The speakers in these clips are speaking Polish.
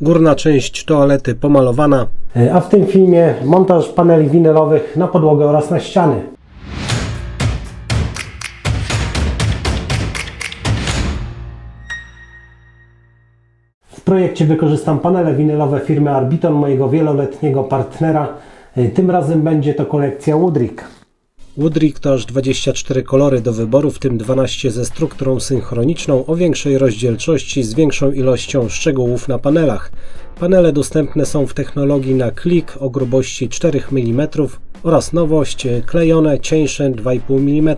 Górna część toalety pomalowana. E, A w tym filmie montaż paneli winylowych na podłogę oraz na ściany. W projekcie wykorzystam panele winylowe firmy Arbiton, mojego wieloletniego partnera. E, Tym razem będzie to kolekcja Woodrick. Woodrick to aż 24 kolory do wyboru, w tym 12 ze strukturą synchroniczną o większej rozdzielczości z większą ilością szczegółów na panelach. Panele dostępne są w technologii na klik o grubości 4 mm oraz nowość klejone cieńsze 2,5 mm.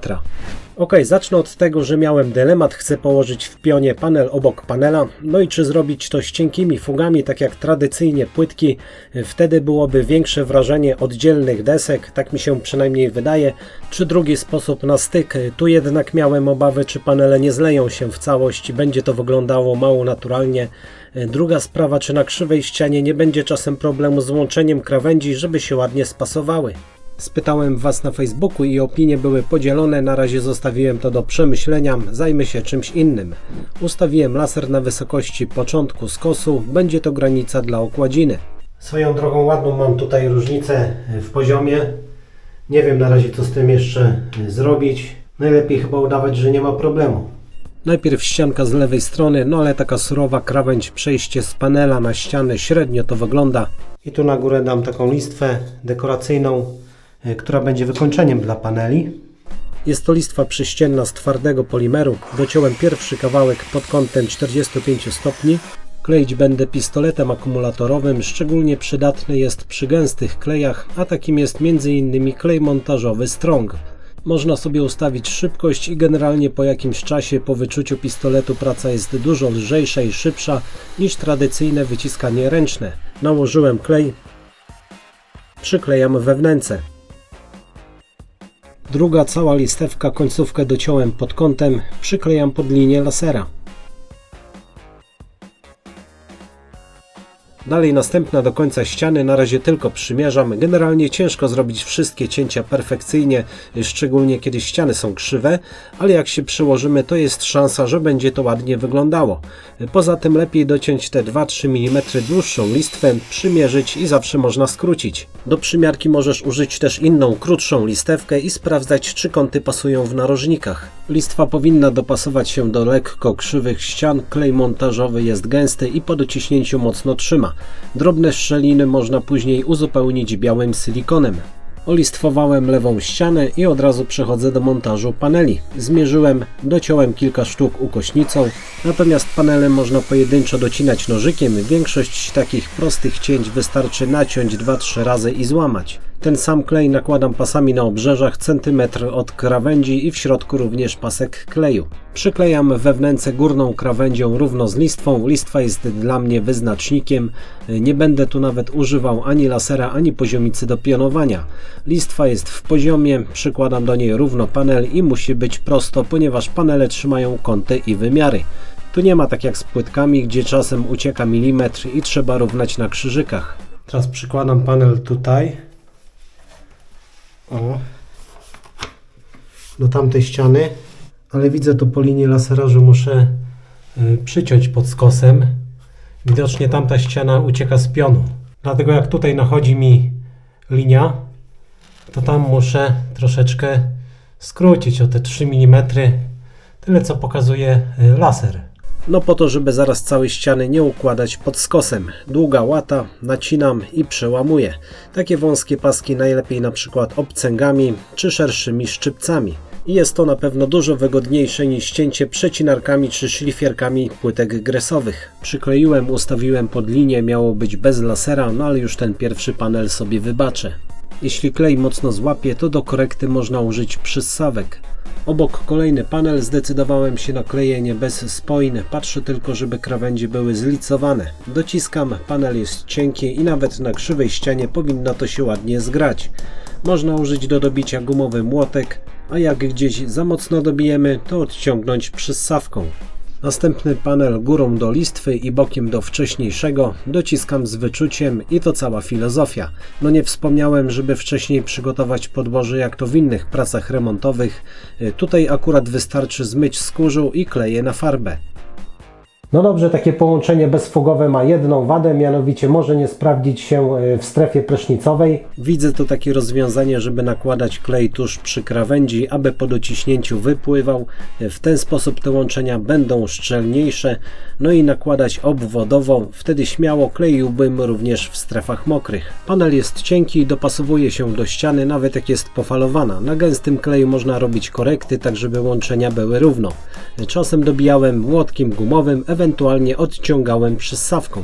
Ok, zacznę od tego, że miałem dylemat, chcę położyć w pionie panel obok panela, no i czy zrobić to z cienkimi fugami, tak jak tradycyjnie płytki, wtedy byłoby większe wrażenie oddzielnych desek, tak mi się przynajmniej wydaje, czy drugi sposób na styk, tu jednak miałem obawy, czy panele nie zleją się w całość. Będzie to wyglądało mało naturalnie. Druga sprawa, czy na krzywej ścianie nie będzie czasem problemu z łączeniem krawędzi, żeby się ładnie spasowały. Spytałem Was na Facebooku i opinie były podzielone. Na razie zostawiłem to do przemyślenia, zajmę się czymś innym. Ustawiłem laser na wysokości początku skosu, będzie to granica dla okładziny. Swoją drogą ładną mam tutaj różnicę w poziomie. Nie wiem na razie co z tym jeszcze zrobić. Najlepiej chyba udawać, że nie ma problemu. Najpierw ścianka z lewej strony, no ale taka surowa krawędź, przejście z panela na ścianę, średnio to wygląda. I tu na górę dam taką listwę dekoracyjną, która będzie wykończeniem dla paneli. Jest to listwa przyścienna z twardego polimeru. Dociąłem pierwszy kawałek pod kątem 45 stopni. Kleić będę pistoletem akumulatorowym, szczególnie przydatny jest przy gęstych klejach, a takim jest m.in. klej montażowy Strong. Można sobie ustawić szybkość i generalnie po jakimś czasie po wyczuciu pistoletu praca jest dużo lżejsza i szybsza niż tradycyjne wyciskanie ręczne. Nałożyłem klej, przyklejam we wnęce. Druga cała listewka, końcówkę dociąłem pod kątem, przyklejam pod linię lasera. Dalej następna do końca ściany, na razie tylko przymierzam. Generalnie ciężko zrobić wszystkie cięcia perfekcyjnie, szczególnie kiedy ściany są krzywe, ale jak się przyłożymy, to jest szansa, że będzie to ładnie wyglądało. Poza tym lepiej dociąć te 2-3 mm dłuższą listwę, przymierzyć i zawsze można skrócić. Do przymiarki możesz użyć też inną, krótszą listewkę i sprawdzać, czy kąty pasują w narożnikach. Listwa powinna dopasować się do lekko krzywych ścian, klej montażowy jest gęsty i po dociśnięciu mocno trzyma. Drobne szczeliny można później uzupełnić białym silikonem. Olistwowałem lewą ścianę i od razu przechodzę do montażu paneli. Zmierzyłem, dociąłem kilka sztuk ukośnicą, natomiast panele można pojedynczo docinać nożykiem. Większość takich prostych cięć wystarczy naciąć 2-3 razy i złamać. Ten sam klej nakładam pasami na obrzeżach, centymetr od krawędzi i w środku również pasek kleju. Przyklejam we wnęce górną krawędzią równo z listwą. Listwa jest dla mnie wyznacznikiem. Nie będę tu nawet używał ani lasera, ani poziomicy do pionowania. Listwa jest w poziomie, przykładam do niej równo panel i musi być prosto, ponieważ panele trzymają kąty i wymiary. Tu nie ma tak jak z płytkami, gdzie czasem ucieka milimetr i trzeba równać na krzyżykach. Teraz przykładam panel tutaj. Do tamtej ściany. Ale widzę tu po linii lasera, że muszę y, przyciąć pod skosem. Widocznie tamta ściana ucieka z pionu. Dlatego jak tutaj nachodzi mi linia, to tam muszę troszeczkę skrócić o te 3 mm. Tyle co pokazuje y, laser. No po to, żeby zaraz całej ściany nie układać pod skosem. Długa łata, nacinam i przełamuję. Takie wąskie paski najlepiej na przykład obcęgami czy szerszymi szczypcami. I jest to na pewno dużo wygodniejsze niż cięcie przecinarkami czy szlifierkami płytek gresowych. Przykleiłem, ustawiłem pod linię, miało być bez lasera, no ale już ten pierwszy panel sobie wybaczę. Jeśli klej mocno złapie, to do korekty można użyć przyssawek. Obok kolejny panel zdecydowałem się na klejenie bez spoin, patrzę tylko żeby krawędzie były zlicowane. Dociskam, panel jest cienki i nawet na krzywej ścianie powinno to się ładnie zgrać. Można użyć do dobicia gumowy młotek, a jak gdzieś za mocno dobijemy, to odciągnąć przyssawką. Następny panel górą do listwy i bokiem do wcześniejszego dociskam z wyczuciem i to cała filozofia. No nie wspomniałem, żeby wcześniej przygotować podłoże jak to w innych pracach remontowych. Y, Tutaj akurat wystarczy zmyć skórzu i kleję na farbę. No dobrze, takie połączenie bezfugowe ma jedną wadę, mianowicie może nie sprawdzić się e, w strefie prysznicowej. Widzę to takie rozwiązanie, żeby nakładać klej tuż przy krawędzi, aby po dociśnięciu wypływał. W ten sposób te łączenia będą szczelniejsze. No i nakładać obwodowo, wtedy śmiało kleiłbym również w strefach mokrych. Panel jest cienki i dopasowuje się do ściany, nawet jak jest pofalowana. Na gęstym kleju można robić korekty, tak żeby łączenia były równo. Czasem dobijałem młotkiem gumowym, ewentualnie odciągałem przyssawką.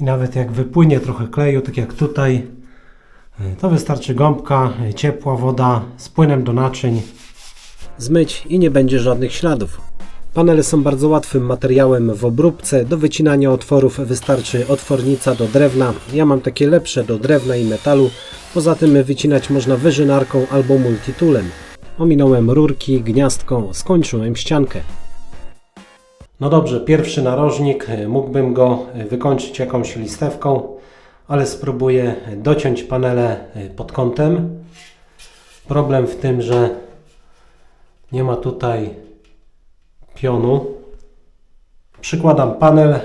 I nawet jak wypłynie trochę kleju, tak jak tutaj, e, to wystarczy gąbka, e, ciepła woda z płynem do naczyń. zmyć i nie będzie żadnych śladów. Panele są bardzo łatwym materiałem w obróbce. Do wycinania otworów wystarczy otwornica do drewna. Ja mam takie lepsze do drewna i metalu. Poza tym wycinać można wyżynarką albo multitoolem. Ominąłem rurki, gniazdko, skończyłem ściankę. No dobrze, pierwszy narożnik, e, mógłbym go e, wykończyć jakąś listewką, ale spróbuję dociąć panele e, pod kątem. Problem w tym, że nie ma tutaj pionu. Przykładam panel,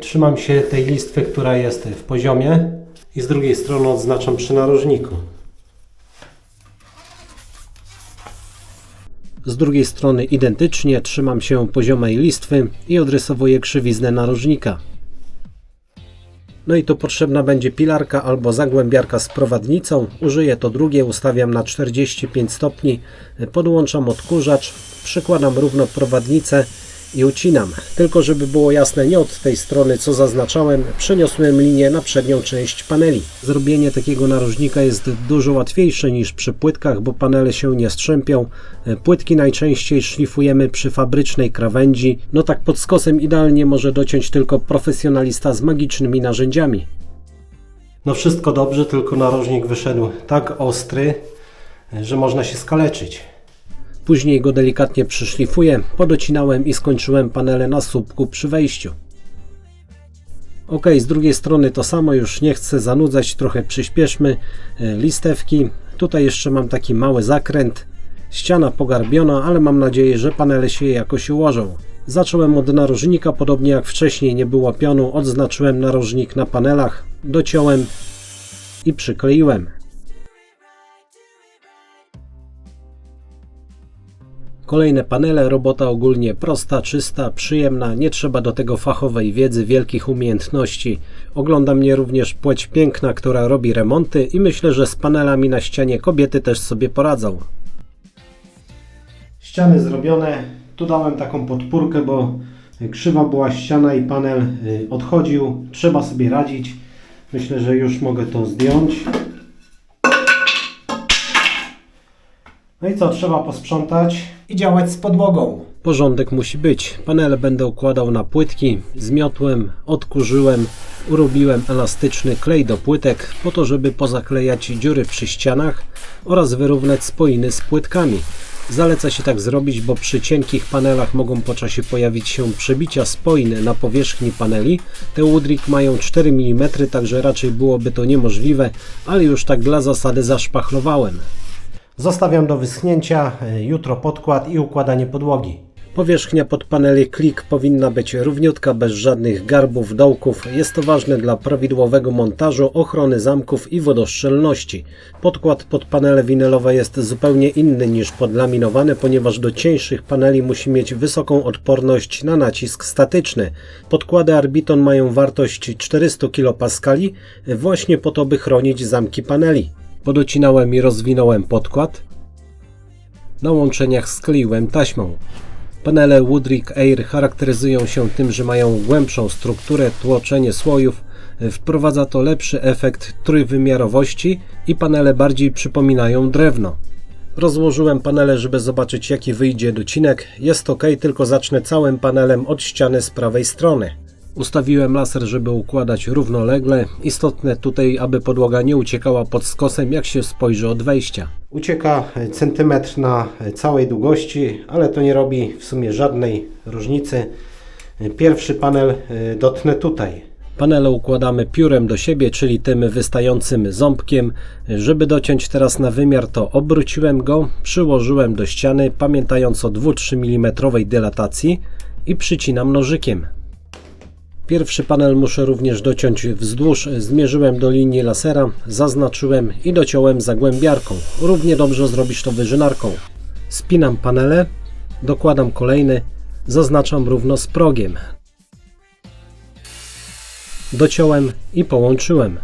trzymam się tej listwy, która jest w poziomie i z drugiej strony odznaczam przy narożniku. Z drugiej strony identycznie trzymam się poziomej listwy i odrysowuję krzywiznę narożnika. No i tu potrzebna będzie pilarka albo zagłębiarka z prowadnicą. Użyję to drugie, ustawiam na 45 stopni, podłączam odkurzacz, przykładam równo prowadnicę i ucinam. Tylko żeby było jasne, nie od tej strony co zaznaczałem, przeniosłem linię na przednią część paneli. Zrobienie takiego narożnika jest dużo łatwiejsze niż przy płytkach, bo panele się nie strzępią. Płytki najczęściej szlifujemy przy fabrycznej krawędzi. No tak pod skosem idealnie może dociąć tylko profesjonalista z magicznymi narzędziami. No wszystko dobrze, tylko narożnik wyszedł tak ostry, że można się skaleczyć. Później go delikatnie przyszlifuję, podocinałem i skończyłem panele na słupku przy wejściu. Ok, z drugiej strony to samo, już nie chcę zanudzać, trochę przyspieszmy e, listewki. Tutaj jeszcze mam taki mały zakręt, ściana pogarbiona, ale mam nadzieję, że panele się jakoś ułożą. Zacząłem od narożnika, podobnie jak wcześniej nie było pionu, odznaczyłem narożnik na panelach, dociąłem i przykleiłem. Kolejne panele, robota ogólnie prosta, czysta, przyjemna, nie trzeba do tego fachowej wiedzy, wielkich umiejętności. Ogląda mnie również płeć piękna, która robi remonty i myślę, że z panelami na ścianie kobiety też sobie poradzą. Ściany zrobione. Tu dałem taką podpórkę, bo krzywa była ściana i panel y, odchodził. Trzeba sobie radzić. Myślę, że już mogę to zdjąć. No i co, trzeba posprzątać i działać z podłogą. Porządek musi być. Panele będę układał na płytki, zmiotłem, odkurzyłem, urobiłem elastyczny klej do płytek po to, żeby pozaklejać dziury przy ścianach oraz wyrównać spoiny z płytkami. Zaleca się tak zrobić, bo przy cienkich panelach mogą po czasie pojawić się przebicia spoin na powierzchni paneli. Te Woodrick mają 4 mm, także raczej byłoby to niemożliwe, ale już tak dla zasady zaszpachlowałem. Zostawiam do wyschnięcia. y, Jutro podkład i układanie podłogi. Powierzchnia pod paneli klik powinna być równiutka, bez żadnych garbów, dołków. Jest to ważne dla prawidłowego montażu, ochrony zamków i wodoszczelności. Podkład pod panele winylowe jest zupełnie inny niż pod laminowane, ponieważ do cieńszych paneli musi mieć wysoką odporność na nacisk statyczny. Podkłady Arbiton mają wartość 400 kPa właśnie po to, by chronić zamki paneli. Podocinałem i rozwinąłem podkład. Na łączeniach skleiłem taśmą. Panele Woodrick Air charakteryzują się tym, że mają głębszą strukturę, tłoczenie słojów. Wprowadza to lepszy efekt trójwymiarowości i panele bardziej przypominają drewno. Rozłożyłem panele, żeby zobaczyć jaki wyjdzie docinek. Jest ok, tylko zacznę całym panelem od ściany z prawej strony. Ustawiłem laser, żeby układać równolegle. Istotne tutaj, aby podłoga nie uciekała pod skosem, jak się spojrzy od wejścia. Ucieka centymetr na całej długości, ale to nie robi w sumie żadnej różnicy. Pierwszy panel e, dotnę tutaj. Panele układamy piórem do siebie, czyli tym wystającym ząbkiem. Żeby dociąć teraz na wymiar, to obróciłem go, przyłożyłem do ściany, pamiętając o 2-3 mm dylatacji i przycinam nożykiem. Pierwszy panel muszę również dociąć wzdłuż. Zmierzyłem do linii lasera, zaznaczyłem i dociąłem zagłębiarką. Równie dobrze zrobisz to wyżynarką. Spinam panele, dokładam kolejny, zaznaczam równo z progiem. Dociąłem i połączyłem.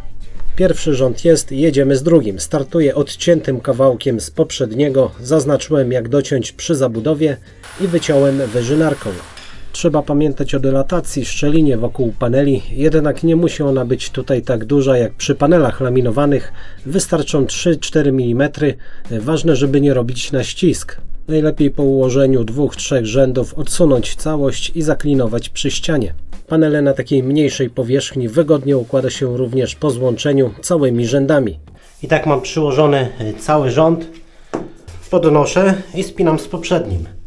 Pierwszy rząd jest, jedziemy z drugim. Startuję odciętym kawałkiem z poprzedniego, zaznaczyłem jak dociąć przy zabudowie i wyciąłem wyżynarką. Trzeba pamiętać o dylatacji szczelinie wokół paneli, jednak nie musi ona być tutaj tak duża jak przy panelach laminowanych. Wystarczą 3-4 mm. Ważne, żeby nie robić na ścisk. Najlepiej po ułożeniu dwóch, trzech rzędów odsunąć całość i zaklinować przy ścianie. Panele na takiej mniejszej powierzchni wygodnie układa się również po złączeniu całymi rzędami. I tak mam przyłożony cały rząd. Podnoszę i spinam z poprzednim.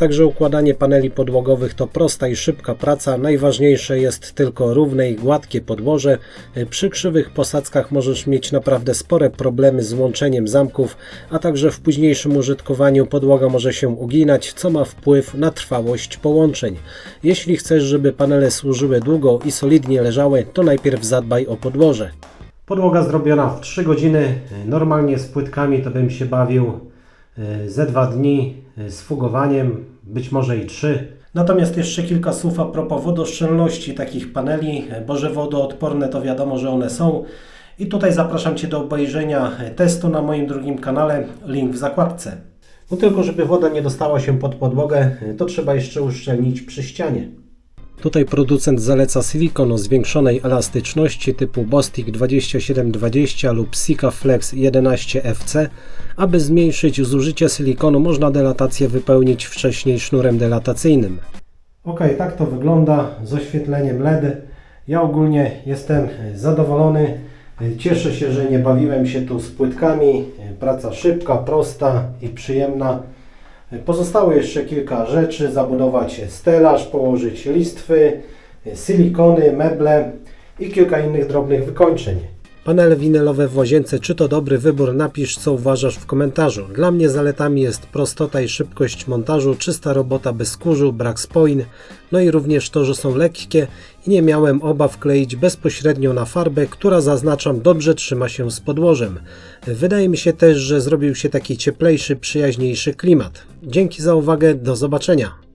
Także układanie paneli podłogowych to prosta i szybka praca. Najważniejsze jest tylko równe i gładkie podłoże. Przy krzywych posadzkach możesz mieć naprawdę spore problemy z łączeniem zamków, a także w późniejszym użytkowaniu podłoga może się uginać, co ma wpływ na trwałość połączeń. Jeśli chcesz, żeby panele służyły długo i solidnie leżały, to najpierw zadbaj o podłoże. Podłoga zrobiona w 3 godziny. Normalnie z płytkami to bym się bawił e, ze dwa dni e, z fugowaniem, być może i trzy. Natomiast jeszcze kilka słów a propos wodoszczelności takich paneli, bo że wodoodporne to wiadomo, że one są. I tutaj zapraszam Cię do obejrzenia testu na moim drugim kanale, link w zakładce. No tylko, żeby woda nie dostała się pod podłogę, to trzeba jeszcze uszczelnić przy ścianie. Tutaj producent zaleca silikon o zwiększonej elastyczności typu Bostik 2720 lub Sika Flex 11FC. Aby zmniejszyć zużycie silikonu, można delatację wypełnić wcześniej sznurem delatacyjnym. Ok, tak to wygląda z oświetleniem LED. Ja ogólnie jestem zadowolony. Cieszę się, że nie bawiłem się tu z płytkami. Praca szybka, prosta i przyjemna. Pozostało jeszcze kilka rzeczy, zabudować stelaż, położyć listwy, silikony, meble i kilka innych drobnych wykończeń. Panele winylowe w łazience, czy to dobry wybór? Napisz co uważasz w komentarzu. Dla mnie zaletami jest prostota i szybkość montażu, czysta robota bez kurzu, brak spoin, no i również to, że są lekkie i nie miałem obaw kleić bezpośrednio na farbę, która zaznaczam dobrze trzyma się z podłożem. Wydaje mi się też, że zrobił się taki cieplejszy, przyjaźniejszy klimat. Dzięki za uwagę, do zobaczenia.